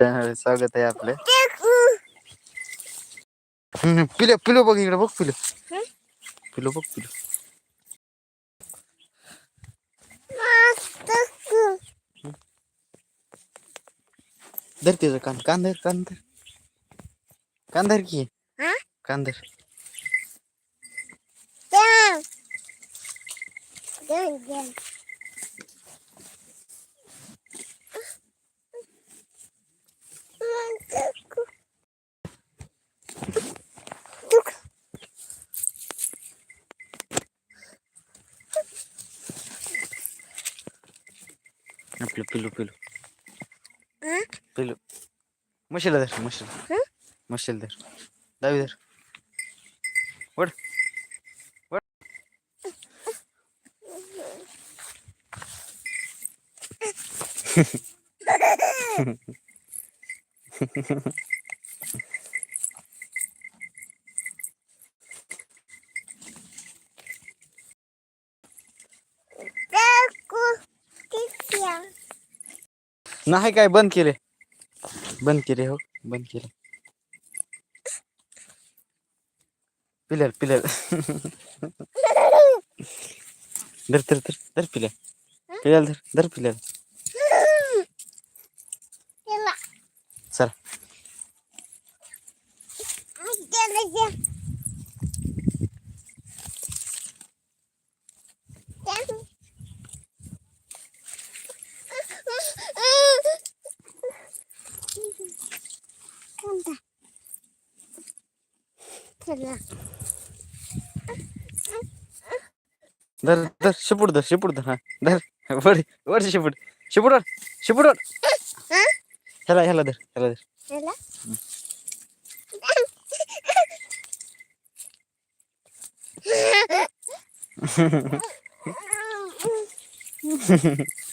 स्वागत आहे आपलं. पिलो पिलो बघ इकडे बघ पिलो. पिलो बघ पिलो. धर तिचं कान कांदर कांदर कांदर की. कांदर आपलं पिलू पिलू पिलू मशीला धर मशील मशील धर दावी धर वड वड नाही काय बंद केले. बंद केले हो बंद केले. Pillar pillar. धर धर धर धर पिलर. पिलर धर धर पिल्याल धर धर शिपूड धर शिपूड धर हा. धर. वड वड शिपूड. शिपूड वड शिपूड वड ह्याला ह्याला धर ह्याला धर. अगं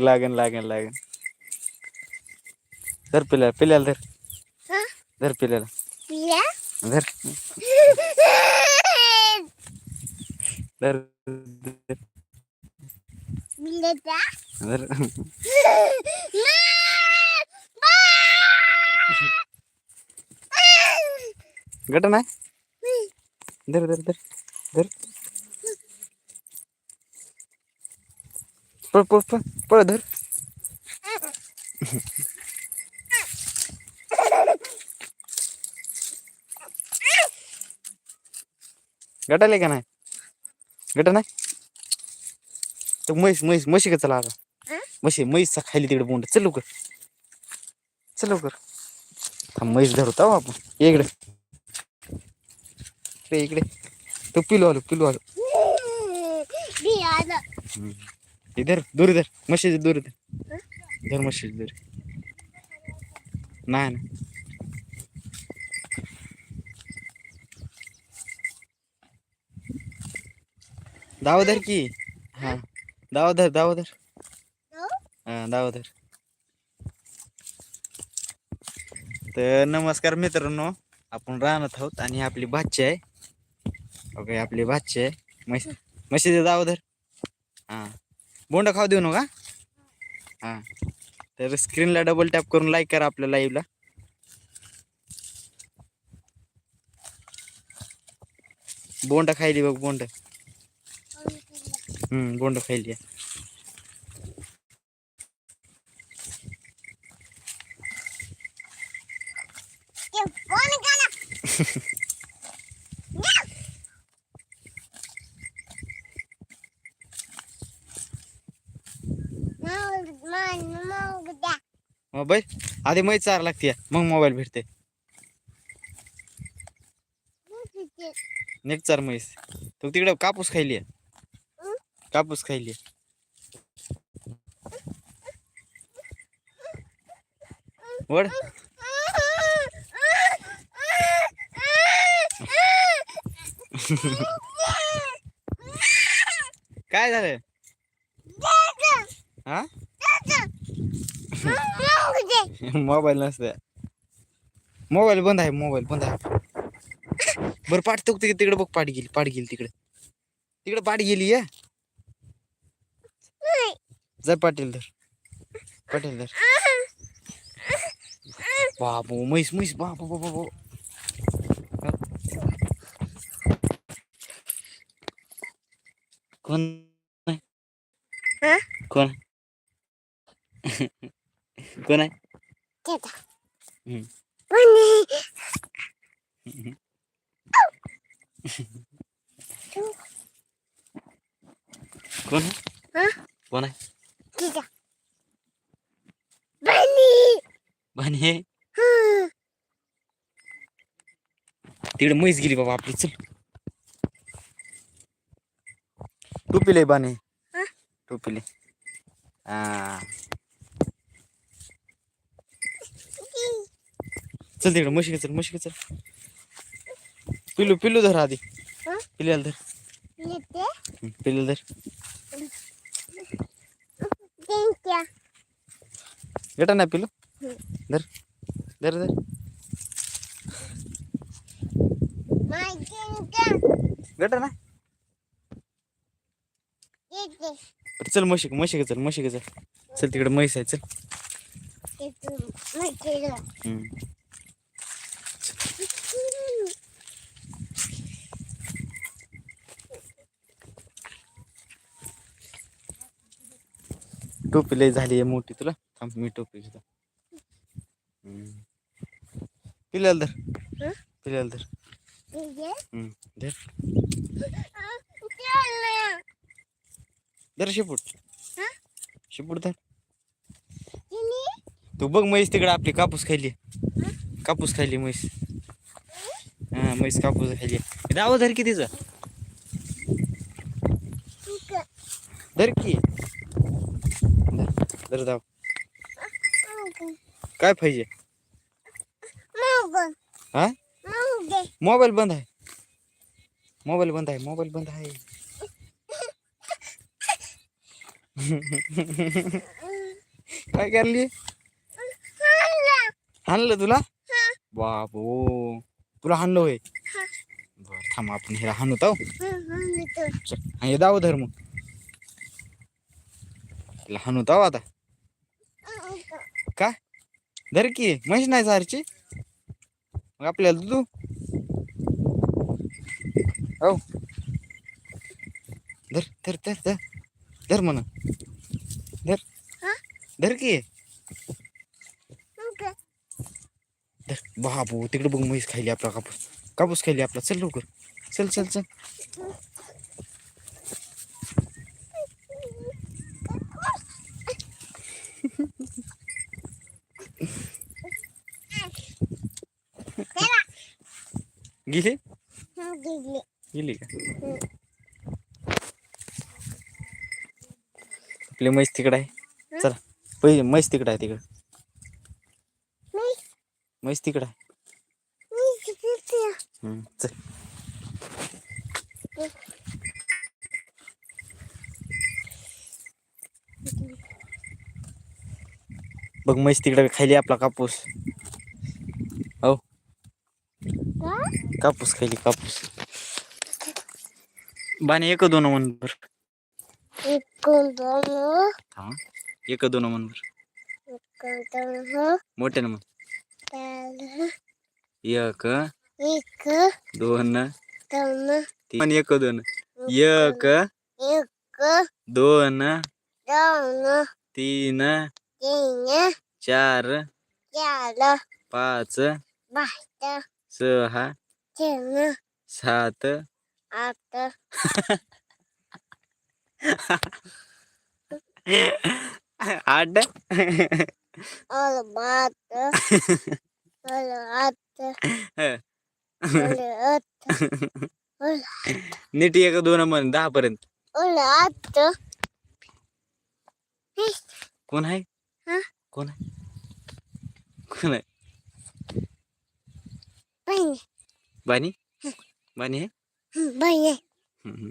लागन लागन लागन धर पिल्याला पिल्याला धर। धर पिल्याला धर। धर धर। गट नाही। धर धर धर धर। पळ पळ पळ पळ धर. गटाले का नाही? गट नाही? तर म्हैस म्हैस म्हशी का चला आता? म्हशी म्हैस खायली तिकडे बोंड. चल लवकर. चल लवकर. थांब म्हैस धरतो आपण. इकडे. इकडे इकडे. तो पिलू आलो पिलू आलो. इधर दूर इधर मशीद दूर धर इधर मशीद दूर। नाही ना। दावधर की? हा दावधर दावधर हा दावधर तर नमस्कार मित्रांनो आपण राहणार आहोत आणि आपली भाची आहे. ओके आपली भाची आहे. म्हशी म्हशीचे दावधर हा. बोंड खाऊ देऊ नका? हा. तर स्क्रीनला डबल टॅप करून लाईक करा आपल्या लाईव्हला बोंड खायली बघ बोंड. हम्म बोंड खायली. आहे. मोबाईल आधी मै चार लागते. मग मोबाईल भेटते. नेक चार म्हैस तू तिकडे कापूस खायली? कापूस खायली. वड काय झालं? मोबाईल नसते मोबाईल बंद आहे मोबाईल बंद आहे. बरं पाठ तो तिकडे बघ पाठ गेली पाठ गेली तिकडे. तिकडे पाठ गेली या. जा पाटील धर. पाटील धर. बाबू म्हैस म्हैस बाबू बाबू बाबू. कोण आहे? 出た。うん。ワニ。कौन है हाँ? कौन है बनी बनी है हाँ। बाबा आपली चल टोपीले बाने टोपीले आ चल तिकडे म्हशी चल म्हशी चल. पिलू पिलू धर आधी? पिल्याला धर. पिल्याला धर. गेटा नाही पिलू. धर. धर धर. गेटा ना. चल म्हशी म्हशी चल म्हशी चल. चल तिकडे म्हैस आहे चल. टोपी लय झाली आहे मोठी तुला थांब मी टोपी घेतो. पिल्याला धर हं? पिल्याला धर Lite. हम्म. धर. धर शेपूट हं? शेपूट धर. तू बघ म्हैस तिकडे आपली कापूस खायली कापूस खायली म्हैस हा म्हैस कापूस खायली दावा धर की तिचं. धर की दाव Mau. काय पाहिजे. हा. मोबाईल बंद आहे. मोबाईल बंद आहे मोबाईल बंद आहे. काय करली. हाणलं तुला? बाबो तुला हाणलं होय. बर थांब आपण हिला हाणू ताव Hmm, itu. चल हा, हे दाव धर मग. हिला हाणू ताव आता. का? धर की म्हैस नाही सारची मग आपल्याला दूध हो. धर धर धर धर. धर म्हणा. धर? धर की. धर. बाबू तिकडे बघ म्हैस खायली आपला कापूस. कापूस खायली आपला. चल लवकर. चल चल चल. गेली. गेली. का? आपली म्हैस तिकडे आहे. चला पहिले म्हैस तिकडे आहे तिकडे. म्हैस? तिकडे आहे. चल. बघ म्हैस तिकडे खायली आपला कापूस हो? कापूस खायली कापूस बाने एक दोन मन dulu. हा एक दोन मन Ikut dulu. मोठ्यानं मग. एक दोन. तीन एक दोन एक दोन dulu. तीन चार चार पाच पाच सहा तीन सात. आठ. आठ? नीट एक दोन म्हण दहा पर्यंत. कोण आहे? हा? कोण आहे? कोण आहे. बानी बानी आहे? बाई हम्म.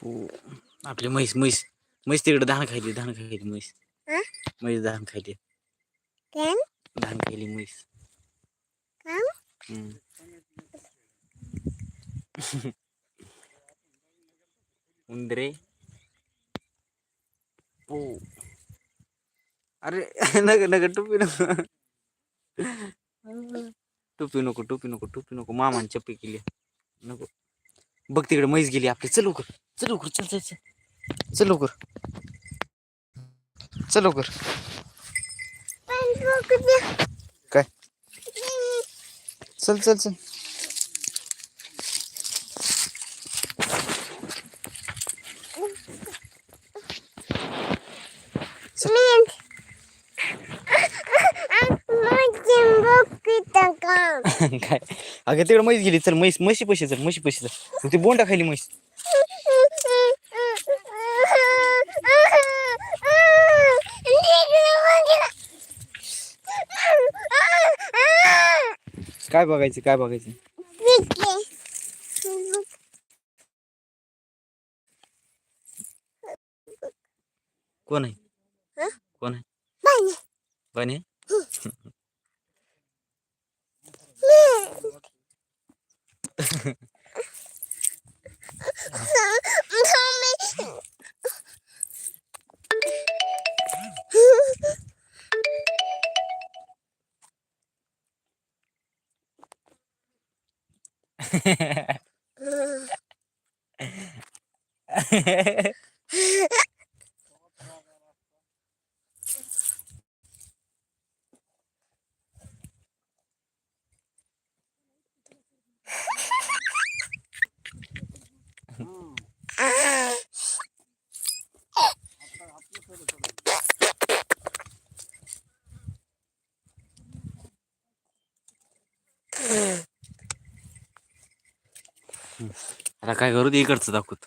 पो- आपली म्हैस म्हैस. म्हैस तिकडे धान खायली धान खायली म्हैस. हं? म्हैस धान खायली. धान खायली म्हैस. हम्म. उंदरे. पो. अरे नग नग टोपी नको. टोपी नको टोपी नको टोपी नको. मामाने चप्पी केली. नको. बघ तिकडे म्हैस गेली आपली. चल लवकर. चल लवकर चल चल चल. चल लवकर. चल लवकर. काय? चल चल चल. काय? अगं तिकडे म्हैस गेली. चल म्हैस म्हशी पैसे चल म्हशी पैसे चल. ती बोंडा खाली म्हैस. काय बघायचं काय बघायचं? कोण आहे? हं? कोण आहे? आता काय करू ते इकडचं दाखवत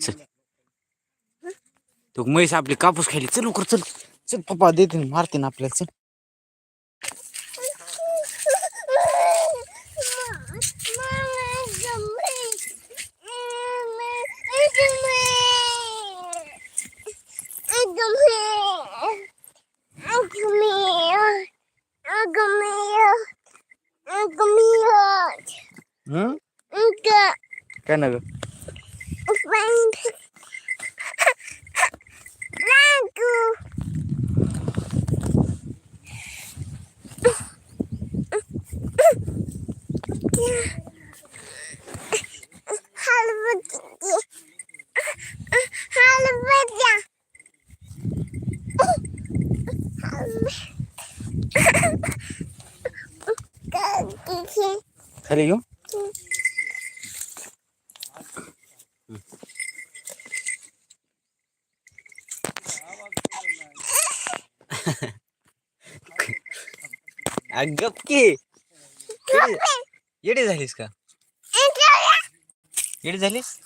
चल तो म्हैस आपली कापूस खायली. चल लवकर चल. चल पप्पा देते मारते ना आपल्याला चल? काय ना ग खाली घेऊ गप की येडी झालीस का? येडी झालीस?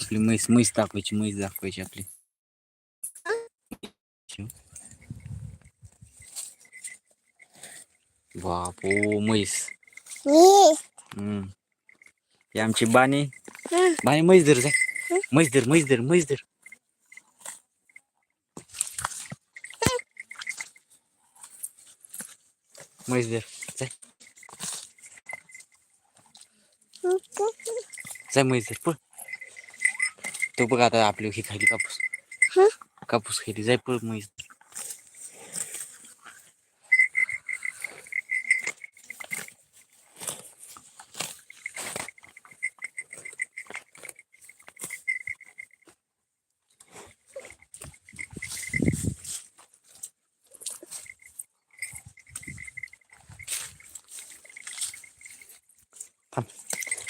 आपली म्हैस म्हैस दाखवायची म्हैस दाखवायची आपली. बापो म्हैस. हम्म. ही आमची बाणी. बाणी म्हैस धर जाय म्हैस धर म्हैस धर म्हैस धर. म्हैस धर. जाय जाय म्हैस धर पळ. तो बघ आता आपली ही खाली कापूस. कापूस खाली. जाय पळ म्हैस.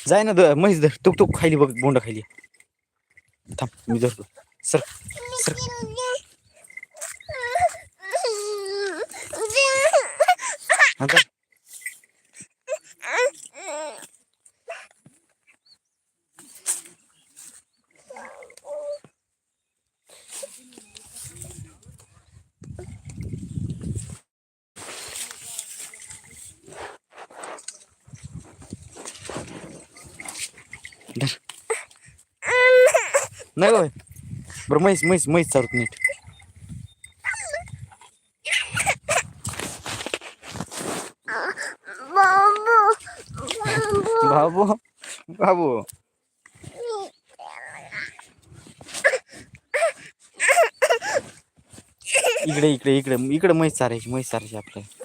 जाय ना म्हैस धर टुक टुक खायली बघ बोंड खायली. थांब मी धरतो सर सर हा, धर. धर नाही होय. बरं म्हैस म्हैस म्हैस चालत नीट. बाबू बाबू. इकडे इकडे इकडे इकडे म्हैस चारायची म्हैस चारायची आपल्याला.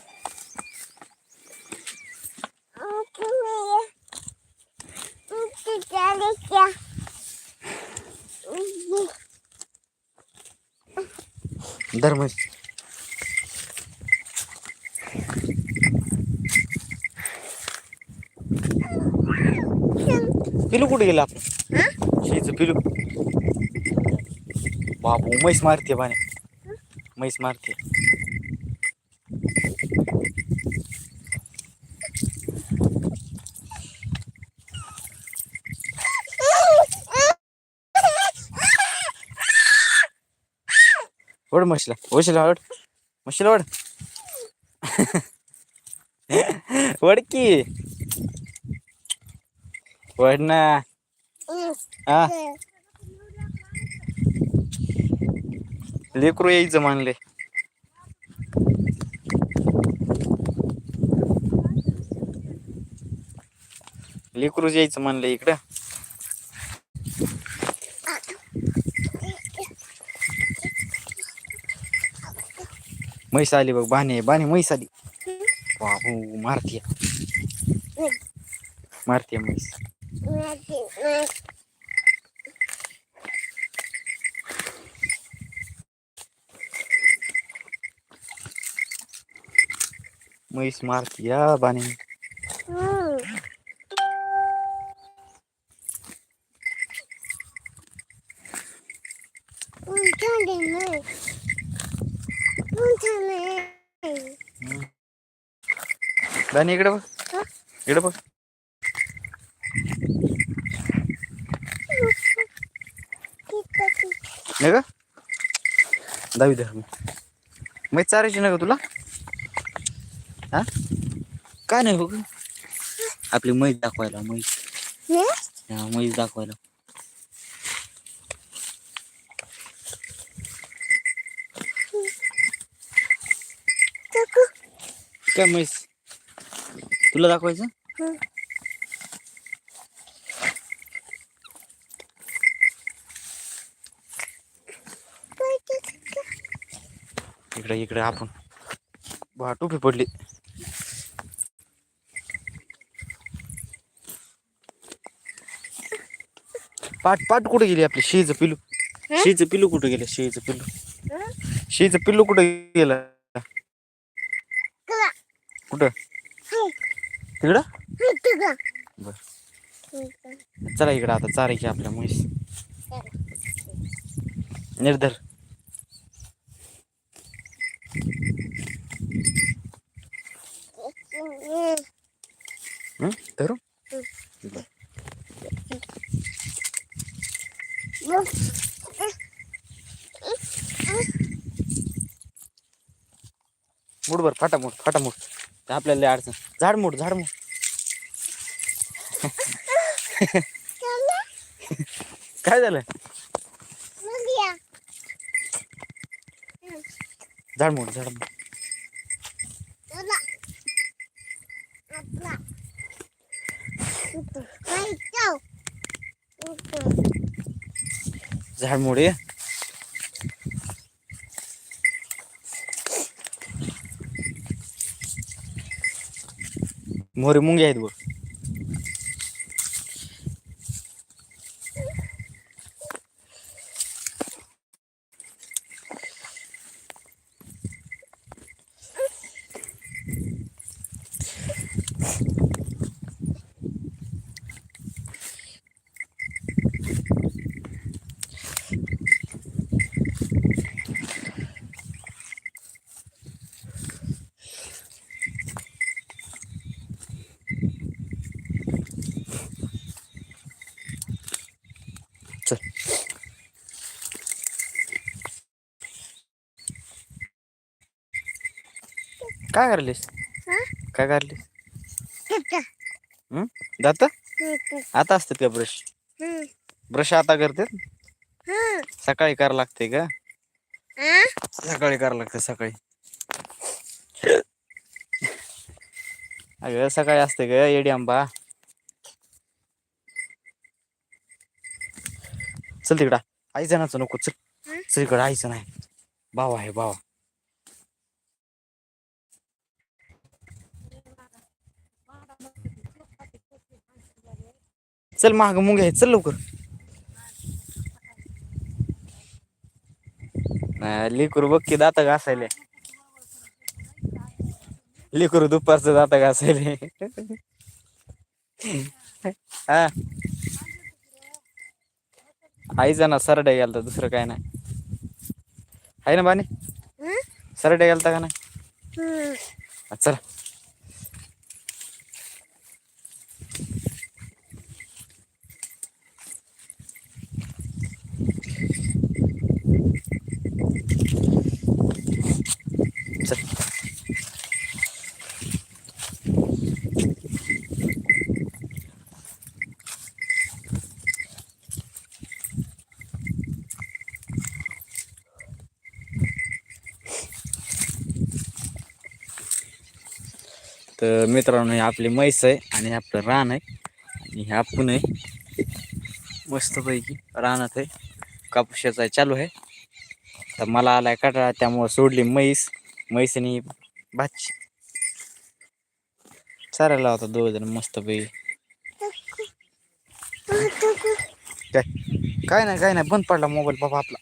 धर म्हैस पिलू कुठे गेलं आपलं? शेच पिलू. बाबू म्हैस मारते पाणी म्हैस मारते. ओढ म्हशीला वशीला ओढ. म्हशीला ओढ. ओढ की. ओढ ना. हा. लेकरू यायचं मानले लेकरूच यायचं म्हणलं इकडं. म्हैस आली बघ बाणे बाणे म्हैस आली बाबू मारतीय मारतीय म्हैस म्हैस मारती या बाणे बाणे इकडे बघ. इकडे बघ. नाही का? दहावी धर म्हैस चारायची ना का तुला? हा? काय नाही ग आपली म्हैस दाखवायला म्हैस. हा? म्हैस दाखवायला. काय म्हैस? तुला दाखवायचं? इकडे इकडे आपण. बा टोपी पडली. पाट पाट कुठे गेली आपली? शेळीचं पिलू शेळीचं पिलू कुठे गेलं? शेळीचं पिलू शेळीचं पिल्लू कुठे गेलं? कुठं? तिकडं? बर. चला इकडं आता चारायची आपल्या म्हैस. निर्धर? धरू. बर. फाटा मुठ फाटा मुठ ते आपल्याला लय अडचण. झाड मोड झाड मोड. काय झालं? झाड मोड झाड मोड. झाड मोड ये मोरे मुंगे आहेत बघ. काय करलीस? काय करलीस तिथं. हं? दात. आता असतात का ब्रश. ब्रश आता करते हं. सकाळी करावं लागते का? सकाळी करावं लागतं सकाळी अगं सकाळी असते ग येडी आंबा चल तिकडा आईचं नाच नको चल? चल इकडं आईचं नाही भाव आहे भाव चल महाग मुंग आहे चल लवकर. लिकूर बघ की दात घासायले. लिकूर दुपारचं दात घासायले. हा. आईचा ना सरड्या गेलता दुसरं काय नाही. आहे ना बाने? सरड्या गेलता का नाही? चल. तर मित्रांनो हे आपली म्हैस आहे आणि आपलं रान आहे. आणि हे आपण आहे. मस्तपैकी रानात आहे. कापूशाचा चालू आहे. तर मला आलाय कटाळा त्यामुळं सोडली म्हैस. म्हैसनी भाची चारायला होता दोघ जण मस्तपैकी. काय? काय नाही काय नाही. बंद पडला मोबाईल बाबा आपला.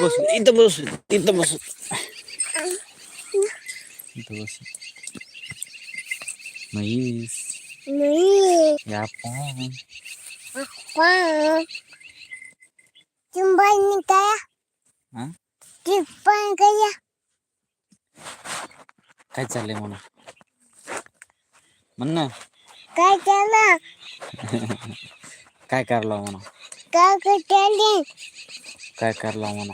इथं बसू इथं बसू इथं बसू इथं बसू म्हैस नाही. या काय हा? काय काय चाललंय म्हणून म्हण ना. काय केलं? काय करला म्हणा? काय केले काय करला म्हणा?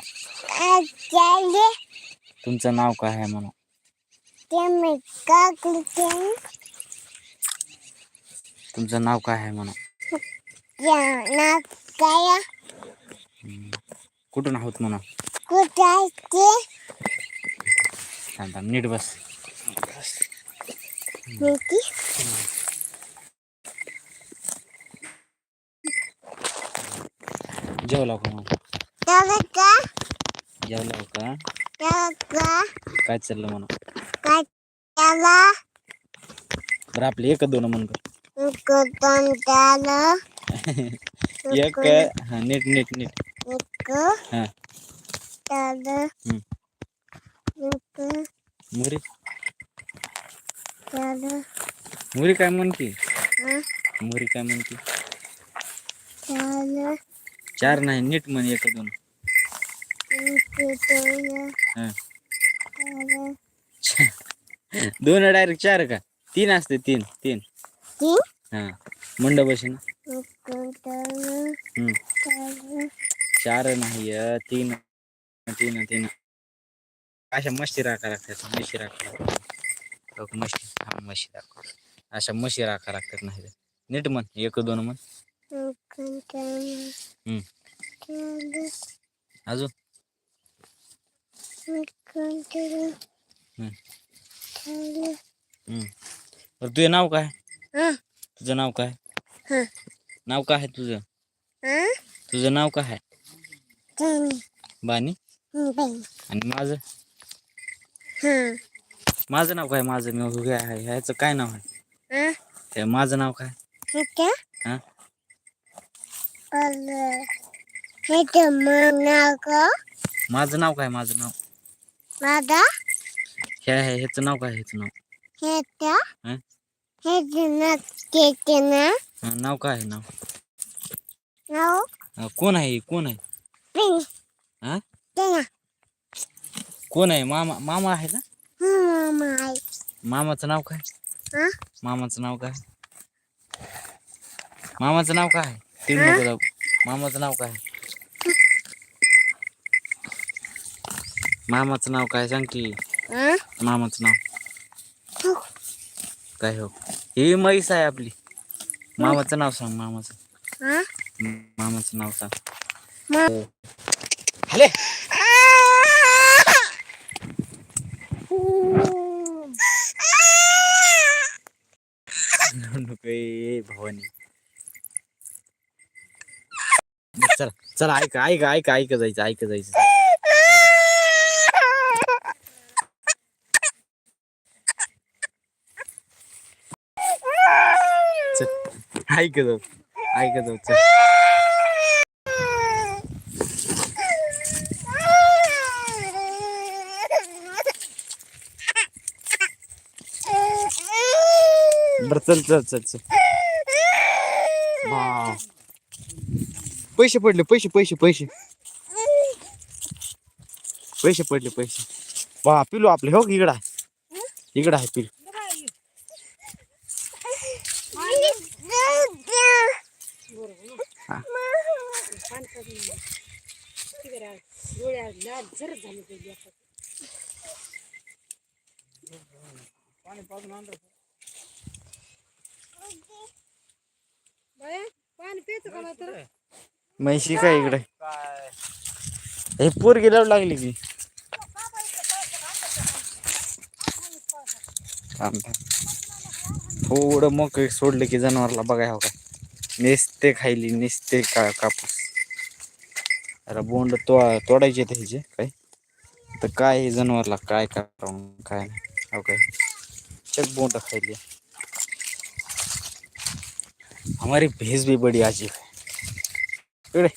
तुमचं नाव काय आहे म्हणा? तुमचं नाव काय आहे म्हणा? कुठून आहोत म्हणा? कुठे? नीट बस. जेवला का मग? त्याला का? जेवला का? त्याला का काय चाललं म्हणा काय त्याला बरं आपले एक दोन म्हण बरं. कुठून त्याला एक हा नीट नीट नीट. एक हा. त्याला हम्म. एक मुरी? त्याला मुरी काय म्हणते हा. मुरी काय म्हणते त्याला चार नाही नीट म्हण एक दोन. हा दोन डायरेक्ट चार का? तीन असते तीन तीन. हा. मंड बशी ना कुठून त्याला हम्म. त्याला चार नाही तीन तीन तीन. अशा म्हशी राखा लागतात म्हशी राखा हो, हा म्हशी राखा अशा म्हशी राखा लागतात नाही. नीट म्हण एक दोन. त्याला अजून कुठून त्याला हम्म. त्याला हम्म. बरं तुझं नाव काय? हा. तुझं नाव काय? हा. नाव काय आहे तुझं? हा तुझं नाव काय आहे? बानी. बाई आणि माझं? हा. माझं नाव काय? माझं मी उभे आहे. ह्याचं काय नाव आहे? हा माझं नाव काय? हा? माझं नाव काय? माझं नाव? Nada, हे आहे ह्याचं नाव काय ह्याचं नाव hete, हं? hete na kekena, हा, नाव काय आहे नाव no, हा, कोण आहे कोण आहे ping, हा tena, कोण आहे मामा मामा आहे ना mama, मामाचं नाव काय हा मामाचं नाव काय मामाचं नाव काय ते नको जाऊ मामाचं नाव काय मामाचं नाव काय सांग की? हा मामाचं नाव. काय हो? ही म्हैस आहे आपली. मामाचं नाव सांग मामाचं. हा मामाचं नाव सांग. हले. भवानी. चला चला ऐका ऐका ऐका ऐका जायचं ऐका जायचं. ऐक जाऊ ऐक जाऊ चल बरं चल चल चल चल. पैसे पडले पैसे पैसे पैसे. पैसे पडले पैसे. वा पिलू आपले हो इकडं आहे. इकडं आहे पिलू पाणी पितो का तर म्हैशी काय इकडे? हे पोर गेल्यावर लागली की. थोडं मग सोडलं की जनावरला बघाय हो का नेसते खायली नेसते का कापूस. अरे बोंड तो तोडायचे त्याचे काय? तर काय हे जनावरला काय करावं काय नाही. काय? चक बोंड खायली. हमारी भैंस भी बड़ी है. इकडे